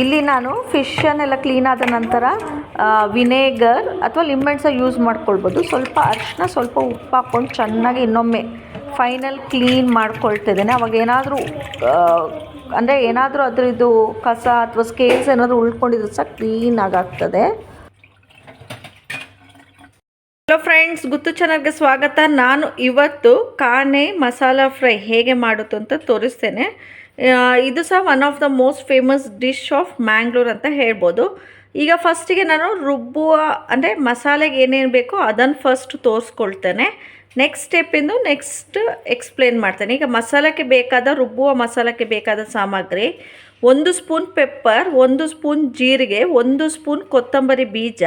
ಇಲ್ಲಿ ನಾನು ಫಿಶನ್ನೆಲ್ಲ ಕ್ಲೀನ್ ಆದ ನಂತರ ವಿನೇಗರ್ ಅಥವಾ ಲಿಂಬೆಹಣ್ಣು ಯೂಸ್ ಮಾಡ್ಕೊಳ್ಬೋದು. ಸ್ವಲ್ಪ ಅರಿಶಿನ ಸ್ವಲ್ಪ ಉಪ್ಪು ಹಾಕ್ಕೊಂಡು ಚೆನ್ನಾಗಿ ಇನ್ನೊಮ್ಮೆ ಫೈನಲ್ ಕ್ಲೀನ್ ಮಾಡ್ಕೊಳ್ತಿದ್ದೇನೆ. ಅವಾಗ ಏನಾದರೂ ಅಂದರೆ ಏನಾದರೂ ಅದರದ್ದು ಕಸ ಅಥವಾ ಸ್ಕೇಲ್ಸ್ ಏನಾದರೂ ಉಳ್ಕೊಂಡಿದ್ರು ಸಹ ಕ್ಲೀನಾಗಾಗ್ತದೆ ಹಲೋ ಫ್ರೆಂಡ್ಸ್ ಗುತ್ತು ಚಾನಲ್ಗೆ ಸ್ವಾಗತ. ನಾನು ಇವತ್ತು ಕಾನೆ ಮಸಾಲ ಫ್ರೈ ಹೇಗೆ ಮಾಡೋದು ಅಂತ ತೋರಿಸ್ತೇನೆ. ಇದು ಸಹ one of the most famous dish of Mangalore ಅಂತ ಹೇಳ್ಬೋದು. ಈಗ ಫಸ್ಟಿಗೆ ನಾನು ರುಬ್ಬುವ, ಅಂದರೆ ಮಸಾಲೆಗೆ ಏನೇನು ಬೇಕೋ ಅದನ್ನು ಫಸ್ಟ್ ತೋರಿಸ್ಕೊಳ್ತೇನೆ. ನೆಕ್ಸ್ಟ್ ಸ್ಟೆಪ್ಪಿಂದು ನೆಕ್ಸ್ಟ್ ಎಕ್ಸ್ಪ್ಲೇನ್ ಮಾಡ್ತೇನೆ. ಈಗ ಮಸಾಲಕ್ಕೆ ಬೇಕಾದ, ರುಬ್ಬುವ ಮಸಾಲಕ್ಕೆ ಬೇಕಾದ ಸಾಮಗ್ರಿ, ಒಂದು ಸ್ಪೂನ್ ಪೆಪ್ಪರ್ ಒಂದು ಸ್ಪೂನ್ ಜೀರಿಗೆ, ಒಂದು ಸ್ಪೂನ್ ಕೊತ್ತಂಬರಿ ಬೀಜ,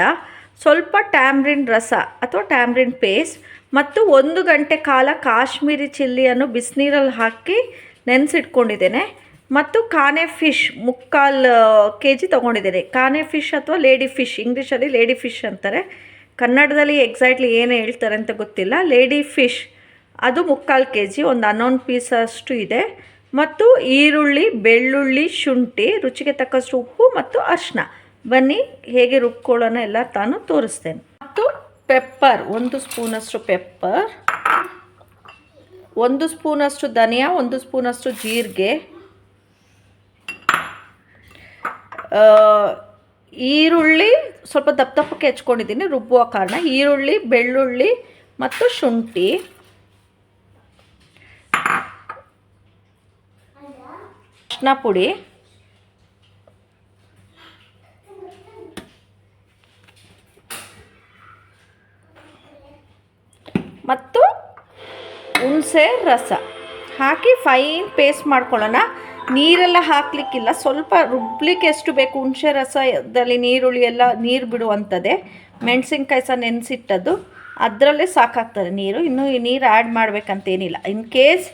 ಸ್ವಲ್ಪ ಟ್ಯಾಮ್ರಿನ್ ರಸ ಅಥವಾ ಟ್ಯಾಮ್ರಿನ್ ಪೇಸ್ಟ್ ಮತ್ತು ಒಂದು ಗಂಟೆ ಕಾಲ ಕಾಶ್ಮೀರಿ ಚಿಲ್ಲಿಯನ್ನು ಬಿಸಿನೀರಲ್ಲಿ ಹಾಕಿ ನೆನೆಸಿಟ್ಕೊಂಡಿದ್ದೇನೆ. ಮತ್ತು ಕಾನೆ ಫಿಶ್ ಮುಕ್ಕಾಲು ಕೆ ಜಿ ತೊಗೊಂಡಿದ್ದೇನೆ. ಕಾನೆ ಫಿಶ್ ಅಥವಾ ಲೇಡಿ ಫಿಶ್, ಇಂಗ್ಲೀಷಲ್ಲಿ ಲೇಡಿ ಫಿಶ್ ಅಂತಾರೆ. ಕನ್ನಡದಲ್ಲಿ ಎಕ್ಸಾಕ್ಟ್ಲಿ ಏನು ಹೇಳ್ತಾರೆ ಅಂತ ಗೊತ್ತಿಲ್ಲ. ಲೇಡಿ ಫಿಶ್, ಅದು ಮುಕ್ಕಾಲು ಕೆ ಜಿ ಒಂದು ಹನ್ನೊಂದು ಪೀಸ್ ಅಷ್ಟು ಇದೆ. ಮತ್ತು ಈರುಳ್ಳಿ, ಬೆಳ್ಳುಳ್ಳಿ, ಶುಂಠಿ, ರುಚಿಗೆ ತಕ್ಕಷ್ಟು ಉಪ್ಪು ಮತ್ತು ಅರಿಶಿನ ಬನ್ನಿ, ಹೇಗೆ ರುಬ್ಕೊಳ್ಳೋಣ ಎಲ್ಲ ತಾನು ತೋರಿಸ್ತೇನೆ. ಮತ್ತು ಪೆಪ್ಪರ್, ಒಂದು ಸ್ಪೂನಷ್ಟು ಪೆಪ್ಪರ್. ಒಂದು ಸ್ಪೂನಷ್ಟು ಧನಿಯಾ, ಒಂದು ಸ್ಪೂನಷ್ಟು ಜೀರಿಗೆ. ಈರುಳ್ಳಿ ಸ್ವಲ್ಪ ದಪ್ಪ ದಪ್ಪಕ್ಕೆ ಹೆಚ್ಕೊಂಡಿದ್ದೀನಿ, ರುಬ್ಬುವ ಕಾರಣ. ಈರುಳ್ಳಿ, ಬೆಳ್ಳುಳ್ಳಿ ಮತ್ತು ಶುಂಠಿ. ಅರಿಶಿನ ಪುಡಿ ಮತ್ತು ಹುಣಸೆ ರಸ. ಹಾಕಿ ಫೈನ್ ಪೇಸ್ಟ್ ಮಾಡ್ಕೊಳ್ಳೋಣ. ನೀರೆಲ್ಲ ಹಾಕಲಿಕ್ಕಿಲ್ಲ. ಸ್ವಲ್ಪ ರುಬ್ಲಿಕ್ಕೆ ಎಷ್ಟು ಬೇಕು? ಹುಣಸೆ ರಸದಲ್ಲಿ ನೀರುಳ್ಳಿ ಎಲ್ಲ ನೀರು ಬಿಡುವಂಥದ್ದೇ ಮೆಣಸಿನ್ಕಾಯಿ ಸಹ ನೆನೆಸಿಟ್ಟದ್ದು. ಅದರಲ್ಲೇ ಸಾಕಾಗ್ತದೆ ನೀರು. ಇನ್ನು ಈ ನೀರು ಆ್ಯಡ್ ಮಾಡಬೇಕಂತೇನಿಲ್ಲ. ಇನ್ ಕೇಸ್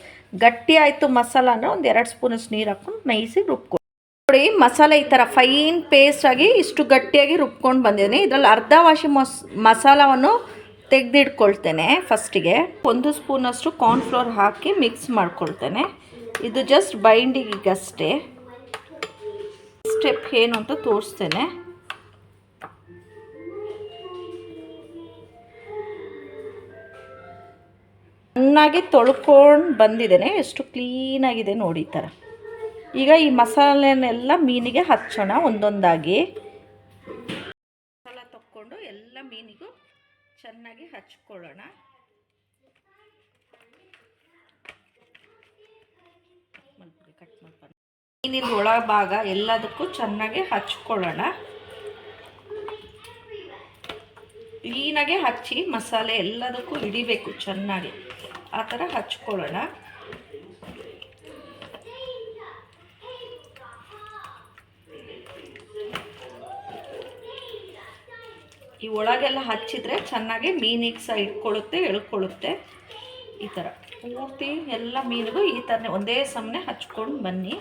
ಗಟ್ಟಿ ಆಯಿತು ಮಸಾಲ ಅಂದರೆ ಒಂದು ಎರಡು ಸ್ಪೂನಷ್ಟು ನೀರು ಹಾಕ್ಕೊಂಡು ನೈಸಿಗೆ ರುಬ್ಕೊಂಡು ನೋಡಿ, ಮಸಾಲೆ ಈ ಥರ ಫೈನ್ ಪೇಸ್ಟ್ ಆಗಿ ಇಷ್ಟು ಗಟ್ಟಿಯಾಗಿ ರುಬ್ಕೊಂಡು ಬಂದಿದ್ದೀನಿ. ಇದರಲ್ಲಿ ಅರ್ಧ ವಾಶಿ ಮಸ್ ಮಸಾಲವನ್ನು ತೆಗೆದಿಟ್ಕೊಳ್ತೇನೆ ಫಸ್ಟಿಗೆ. ಒಂದು ಸ್ಪೂನಷ್ಟು ಕಾರ್ನ್ಫ್ಲೋರ್ ಹಾಕಿ ಮಿಕ್ಸ್ ಮಾಡ್ಕೊಳ್ತೇನೆ. ಇದು ಜಸ್ಟ್ ಬೈಂಡಿಗಷ್ಟೇ ಸ್ಟೆಪ್ ಏನು ಅಂತ ತೋರಿಸ್ತೇನೆ. ಚೆನ್ನಾಗಿ ತೊಳ್ಕೊಂಡು ಬಂದಿದ್ದೇನೆ ಎಷ್ಟು ಕ್ಲೀನಾಗಿದೆ ನೋಡಿ ಈ ಥರ. ಈಗ ಈ ಮಸಾಲೆನೆಲ್ಲ ಮೀನಿಗೆ ಹಚ್ಚೋಣ ಒಂದೊಂದಾಗಿ. ಮಸಾಲ ತಕ್ಕೊಂಡು ಎಲ್ಲ ಮೀನಿಗೂ ಚೆನ್ನಾಗಿ ಹಚ್ಕೊಳ್ಳೋಣ. ಕಟ್ ಮಾಡ್ಕೊಂಡು. ಮೀನಿನ ಒಳಭಾಗ ಎಲ್ಲದಕ್ಕೂ ಚೆನ್ನಾಗಿ ಹಚ್ಕೊಳ್ಳೋಣ. ಕ್ಲೀನಾಗೆ ಹಚ್ಚಿ ಮಸಾಲೆ ಎಲ್ಲದಕ್ಕೂ ಹಿಡಿಬೇಕು ಚೆನ್ನಾಗಿ. ಆ ಥರ ಹಚ್ಕೊಳ್ಳೋಣ. ಈ ಒಳಗೆಲ್ಲ ಹಚ್ಚಿದ್ರೆ ಚೆನ್ನಾಗಿ ಮೀನಿಗೆ ಸಹ ಇಟ್ಕೊಳ್ಳುತ್ತೆ, ಎಳ್ಕೊಳ್ಳುತ್ತೆ. ಈ ಥರ. ಪೂರ್ತಿ ಎಲ್ಲ ಮೀನಿಗೂ ಈ ಥರನೇ ಒಂದೇ ಸಮನೆ ಹಚ್ಕೊಂಡು ಬನ್ನಿ.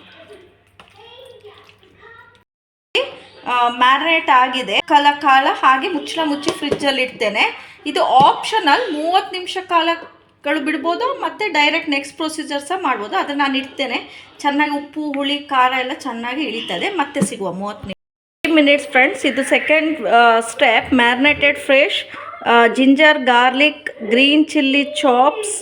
ಮ್ಯಾರಿನೇಟ್ ಆಗಿದೆ. ಕಾಲ ಕಾಲ ಹಾಗೆ ಮುಚ್ಚಳ ಮುಚ್ಚಿ ಫ್ರಿಜ್ಜಲ್ಲಿ ಇಡ್ತೇನೆ. ಇದು ಆಪ್ಷನಲ್ ಮೂವತ್ತು ನಿಮಿಷ ಕಾಲಗಳು ಬಿಡ್ಬೋದು ಮತ್ತು ಡೈರೆಕ್ಟ್ ನೆಕ್ಸ್ಟ್ ಪ್ರೊಸೀಜರ್ ಸಹ ಮಾಡ್ಬೋದು. ಅದನ್ನು ನಾನು ಇಡ್ತೇನೆ. ಚೆನ್ನಾಗಿ ಉಪ್ಪು, ಹುಳಿ, ಖಾರ ಎಲ್ಲ ಚೆನ್ನಾಗಿ ಇಳಿತದೆ. ಮತ್ತೆ ಸಿಗುವ ಮೂವತ್ತು ನಿಮಿಷ. ಮಿನಿಟ್ಸ್ ಫ್ರೆಂಡ್ಸ್ ಇದು second step marinated fresh ginger garlic green chilli chops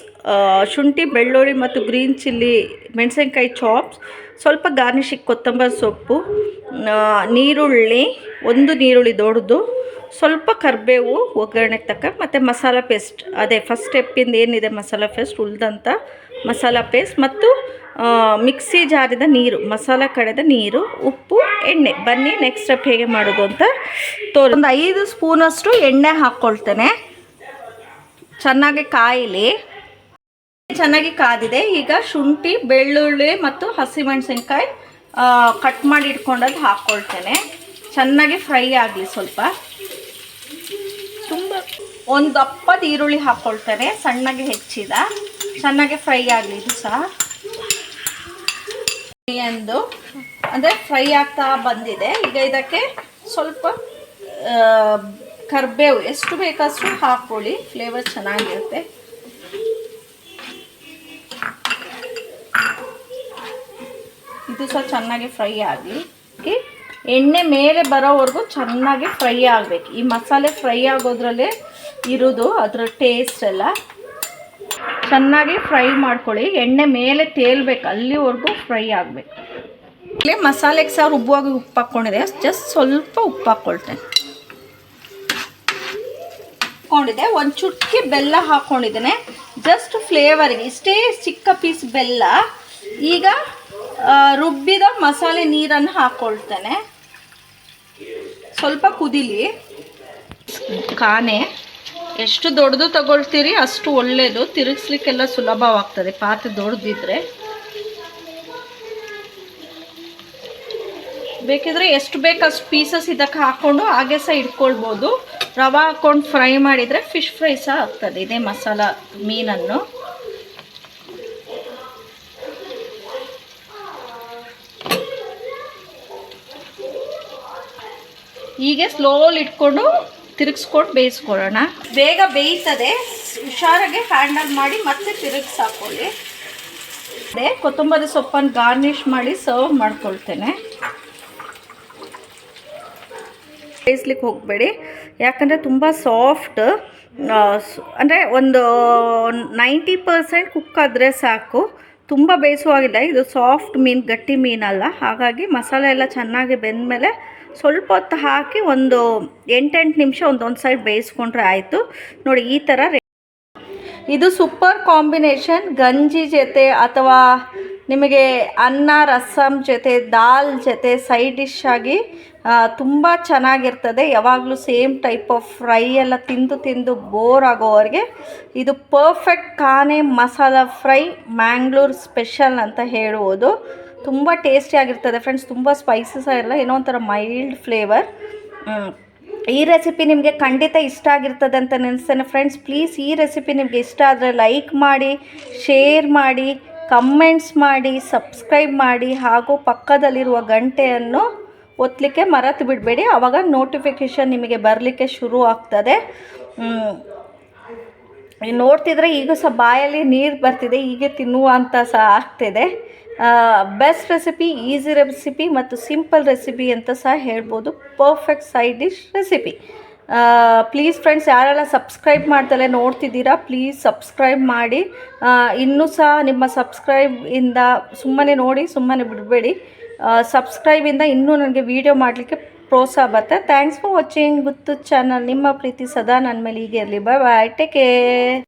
ಶುಂಠಿ ಬೆಳ್ಳುಳ್ಳಿ ಮತ್ತು ಗ್ರೀನ್ ಚಿಲ್ಲಿ ಮೆಣಸಿನ್ಕಾಯಿ ಚಾಪ್ಸ್ ಸ್ವಲ್ಪ ಗಾರ್ನಿಶಿಗೆ ಕೊತ್ತಂಬರಿ ಸೊಪ್ಪು ನೀರುಳ್ಳಿ, ಒಂದು ನೀರುಳ್ಳಿ ದೊಡ್ಡದು, ಸ್ವಲ್ಪ ಕರಿಬೇವು, ಒಗ್ಗರಣೆಗೆ ತಕ್ಕ, ಮತ್ತು ಮಸಾಲ ಪೇಸ್ಟ್ ಅದೇ ಫಸ್ಟ್ ಸ್ಟೆಪ್ಪಿಂದ ಏನಿದೆ ಮಸಾಲ ಪೇಸ್ಟ್ ಉಳ್ದಂಥ ಮಸಾಲ ಪೇಸ್ಟ್ ಮತ್ತು ಮಿಕ್ಸಿ ಜಾರಿದ ನೀರು, ಮಸಾಲ ಕಡೆದ ನೀರು, ಉಪ್ಪು, ಎಣ್ಣೆ. ಬನ್ನಿ ನೆಕ್ಸ್ಟ್ ಸ್ಟೆಪ್ ಹೇಗೆ ಮಾಡೋದು ಅಂತ ತೋರಿ ಒಂದು ಐದು ಸ್ಪೂನಷ್ಟು ಎಣ್ಣೆ ಹಾಕ್ಕೊಳ್ತೇನೆ ಚೆನ್ನಾಗಿ ಕಾಯಿಲಿ. ಚೆನ್ನಾಗಿ ಕಾದಿದೆ. ಈಗ ಶುಂಠಿ, ಬೆಳ್ಳುಳ್ಳಿ ಮತ್ತು ಹಸಿಮೆಣಸಿನ್ಕಾಯಿ ಕಟ್ ಮಾಡಿ ಇಟ್ಕೊಂಡದ್ದು ಹಾಕ್ಕೊಳ್ತೇನೆ ಚೆನ್ನಾಗಿ ಫ್ರೈ ಆಗಲಿ ಸ್ವಲ್ಪ. ತುಂಬ ಒಂದು ದಪ್ಪದ ಈರುಳ್ಳಿ ಹಾಕ್ಕೊಳ್ತೇನೆ ಸಣ್ಣಗೆ ಹೆಚ್ಚಿದ. ಚೆನ್ನಾಗಿ ಫ್ರೈ ಆಗಲಿ ಇದು ಸಹ. ಎಂದು, ಅಂದರೆ ಫ್ರೈ ಆಗ್ತಾ ಬಂದಿದೆ. ಈಗ ಇದಕ್ಕೆ ಸ್ವಲ್ಪ ಕರಿಬೇವು ಎಷ್ಟು ಬೇಕಷ್ಟು ಹಾಕ್ಕೊಳ್ಳಿ ಫ್ಲೇವರ್ ಚೆನ್ನಾಗಿರುತ್ತೆ. ಇದು ಸಹ ಚೆನ್ನಾಗಿ ಫ್ರೈ ಆಗಲಿ ಎಣ್ಣೆ ಮೇಲೆ ಬರೋವರೆಗೂ ಚೆನ್ನಾಗಿ ಫ್ರೈ ಆಗಬೇಕು. ಈ ಮಸಾಲೆ ಫ್ರೈ ಆಗೋದ್ರಲ್ಲೇ ಇರೋದು, ಅದರ ಟೇಸ್ಟ್ ಎಲ್ಲ. ಚೆನ್ನಾಗಿ ಫ್ರೈ ಮಾಡ್ಕೊಳ್ಳಿ. ಎಣ್ಣೆ ಮೇಲೆ ತೇಲ್ಬೇಕು. ಅಲ್ಲಿವರೆಗೂ ಫ್ರೈ ಆಗಬೇಕು. ಇಲ್ಲಿ ಮಸಾಲೆಗೆ ಸಹ ರುಬ್ಬುವಾಗಿ ಉಪ್ಪು ಹಾಕ್ಕೊಂಡಿದೆ. ಜಸ್ಟ್ ಸ್ವಲ್ಪ ಉಪ್ಪು ಹಾಕ್ಕೊಳ್ತೇನೆ. ಹಾಕ್ಕೊಂಡಿದೆ. ಒಂದು ಚುಟ್ಕಿ ಬೆಲ್ಲ ಹಾಕ್ಕೊಂಡಿದ್ದೇನೆ. ಜಸ್ಟ್ ಫ್ಲೇವರಿಗೆ. ಇಷ್ಟೇ ಚಿಕ್ಕ ಪೀಸ್ ಬೆಲ್ಲ. ಈಗ ರುಬ್ಬಿದ ಮಸಾಲೆ ನೀರನ್ನು ಹಾಕ್ಕೊಳ್ತೇನೆ. ಸ್ವಲ್ಪ ಕುದಿಲಿ. ಕಾನೆ. ಎಷ್ಟು ದೊಡ್ಡದು ತಗೊಳ್ತೀರಿ, ಅಷ್ಟು ಒಳ್ಳೆಯದು ತಿರುಗಿಸ್ಲಿಕ್ಕೆಲ್ಲ ಸುಲಭವಾಗ್ತದೆ. ಪಾತ್ರೆ ದೊಡ್ಡದಿದ್ರೆ ಬೇಕಿದ್ರೆ ಎಷ್ಟು ಬೇಕು ಅಷ್ಟು ಪೀಸಸ್ ಇದಕ್ಕೆ ಹಾಕ್ಕೊಂಡು ಹಾಗೆ ಸಹ ಇಟ್ಕೊಳ್ಬೋದು. ರವೆ ಹಾಕ್ಕೊಂಡು ಫ್ರೈ ಮಾಡಿದರೆ ಫಿಶ್ ಫ್ರೈ ಸಹ ಆಗ್ತದೆ. ಇದೇ ಮಸಾಲ ಮೀನನ್ನು. ಹೀಗೆ ಸ್ಲೋಲಿ ಇಟ್ಕೊಂಡು ತಿರುಗಿಸ್ಕೊಂಡು ಬೇಯಿಸ್ಕೊಳ್ಳೋಣ ಬೇಗ ಬೇಯ್ತದೆ. ಹುಷಾರಾಗೆ ಹ್ಯಾಂಡಲ್ ಮಾಡಿ ಮತ್ತೆ ತಿರುಗಿಸಿ ಹಾಕೊಳ್ಳಿ ಅದೇ ಕೊತ್ತಂಬರಿ ಸೊಪ್ಪನ್ನು ಗಾರ್ನಿಷ್ ಮಾಡಿ ಸರ್ವ್ ಮಾಡ್ಕೊಳ್ತೇನೆ. ಬೇಯಿಸ್ಲಿಕ್ಕೆ ಹೋಗಬೇಡಿ. ಯಾಕಂದರೆ ತುಂಬ ಸಾಫ್ಟ್ ಅಂದರೆ ಒಂದು ನೈಂಟಿ ಪರ್ಸೆಂಟ್ ಕುಕ್ ಆದರೆ ಸಾಕು. ತುಂಬ ಬೇಯಿಸುವಾಗಿಲ್ಲ. ಇದು ಸಾಫ್ಟ್ ಮೀನು, ಗಟ್ಟಿ ಮೀನಲ್ಲ ಹಾಗಾಗಿ ಮಸಾಲೆ ಎಲ್ಲ ಚೆನ್ನಾಗಿ ಬೆಂದಮೇಲೆ ಸ್ವಲ್ಪ ಹೊತ್ತು ಹಾಕಿ ಒಂದು ಎಂಟೆಂಟು ನಿಮಿಷ ಒಂದೊಂದು ಸೈಡ್ ಬೇಯಿಸ್ಕೊಂಡ್ರೆ ಆಯಿತು. ನೋಡಿ, ಈ ಥರ ಇದು ಸೂಪರ್ ಕಾಂಬಿನೇಷನ್ ಗಂಜಿ ಜೊತೆ ಅಥವಾ ನಿಮಗೆ ಅನ್ನ ರಸಮ್ ಜೊತೆ ದಾಲ್ ಜೊತೆ ಸೈಡ್ ಡಿಶ್ ಆಗಿ ತುಂಬ ಚೆನ್ನಾಗಿರ್ತದೆ. ಯಾವಾಗಲೂ ಸೇಮ್ ಟೈಪ್ ಆಫ್ ಫ್ರೈ ಎಲ್ಲ ತಿಂದು ತಿಂದು ಬೋರ್ ಆಗೋವ್ರಿಗೆ ಇದು ಪರ್ಫೆಕ್ಟ್ ಕಾನೆ ಮಸಾಲ ಫ್ರೈ ಮ್ಯಾಂಗ್ಳೂರ್ ಸ್ಪೆಷಲ್ ಅಂತ ಹೇಳುವುದು ತುಂಬ ಟೇಸ್ಟಿಯಾಗಿರ್ತದೆ ಫ್ರೆಂಡ್ಸ್ ತುಂಬ ಸ್ಪೈಸಸ್ ಇರಲ್ಲ ಏನೋ ಒಂಥರ ಮೈಲ್ಡ್ ಫ್ಲೇವರ್ ಈ ರೆಸಿಪಿ ನಿಮಗೆ ಖಂಡಿತ ಇಷ್ಟ ಆಗಿರ್ತದೆ ಅಂತ ನೆನೆಸ್ತೇನೆ ಫ್ರೆಂಡ್ಸ್ ಪ್ಲೀಸ್ ಈ ರೆಸಿಪಿ ನಿಮಗೆ ಇಷ್ಟ ಆದರೆ ಲೈಕ್ ಮಾಡಿ ಶೇರ್ ಮಾಡಿ ಕಮೆಂಟ್ಸ್ ಮಾಡಿ ಸಬ್ಸ್ಕ್ರೈಬ್ ಮಾಡಿ ಹಾಗೂ ಪಕ್ಕದಲ್ಲಿರುವ ಗಂಟೆಯನ್ನು ಒತ್ತಲಿಕ್ಕೆ ಮರೆತು ಬಿಡಬೇಡಿ. ಆವಾಗ ನೋಟಿಫಿಕೇಷನ್ ನಿಮಗೆ ಬರಲಿಕ್ಕೆ ಶುರು ಆಗ್ತದೆ. ನೋಡ್ತಿದ್ರೆ ಈಗ ಸಹ ಬಾಯಲ್ಲಿ ನೀರು ಬರ್ತಿದೆ, ಹೀಗೆ ತಿನ್ನುವಂಥ ಸಹ ಆಗ್ತಿದೆ. ಬೆಸ್ಟ್ ರೆಸಿಪಿ ಈಸಿ ರೆಸಿಪಿ ಮತ್ತು ಸಿಂಪಲ್ ರೆಸಿಪಿ ಅಂತ ಸಹ ಹೇಳ್ಬೋದು. Perfect side dish recipe please friends ಯಾರೆಲ್ಲ ಸಬ್ಸ್ಕ್ರೈಬ್ ಮಾಡ್ದಲೇ ನೋಡ್ತಿದ್ದೀರಾ ಪ್ಲೀಸ್ ಸಬ್ಸ್ಕ್ರೈಬ್ ಮಾಡಿ. ಇನ್ನೂ ಸಹ ನಿಮ್ಮ ಸಬ್ಸ್ಕ್ರೈಬಿಂದ ಸುಮ್ಮನೆ ನೋಡಿ, ಸುಮ್ಮನೆ ಬಿಡಬೇಡಿ. ಸಬ್ಸ್ಕ್ರೈಬಿಂದ ಇನ್ನೂ ನನಗೆ ವೀಡಿಯೋ ಮಾಡಲಿಕ್ಕೆ ಪ್ರೋತ್ಸಾಹ ಬರುತ್ತೆ. Thanks for watching Guttu channel ನಿಮ್ಮ ಪ್ರೀತಿ ಸದಾ ನನ್ನ ಮೇಲೆ ಹೀಗೆ ಇರಲಿ. ಬಾಯ್ ಬಾಯ್ ಟೇಕ್ ಕೇರ್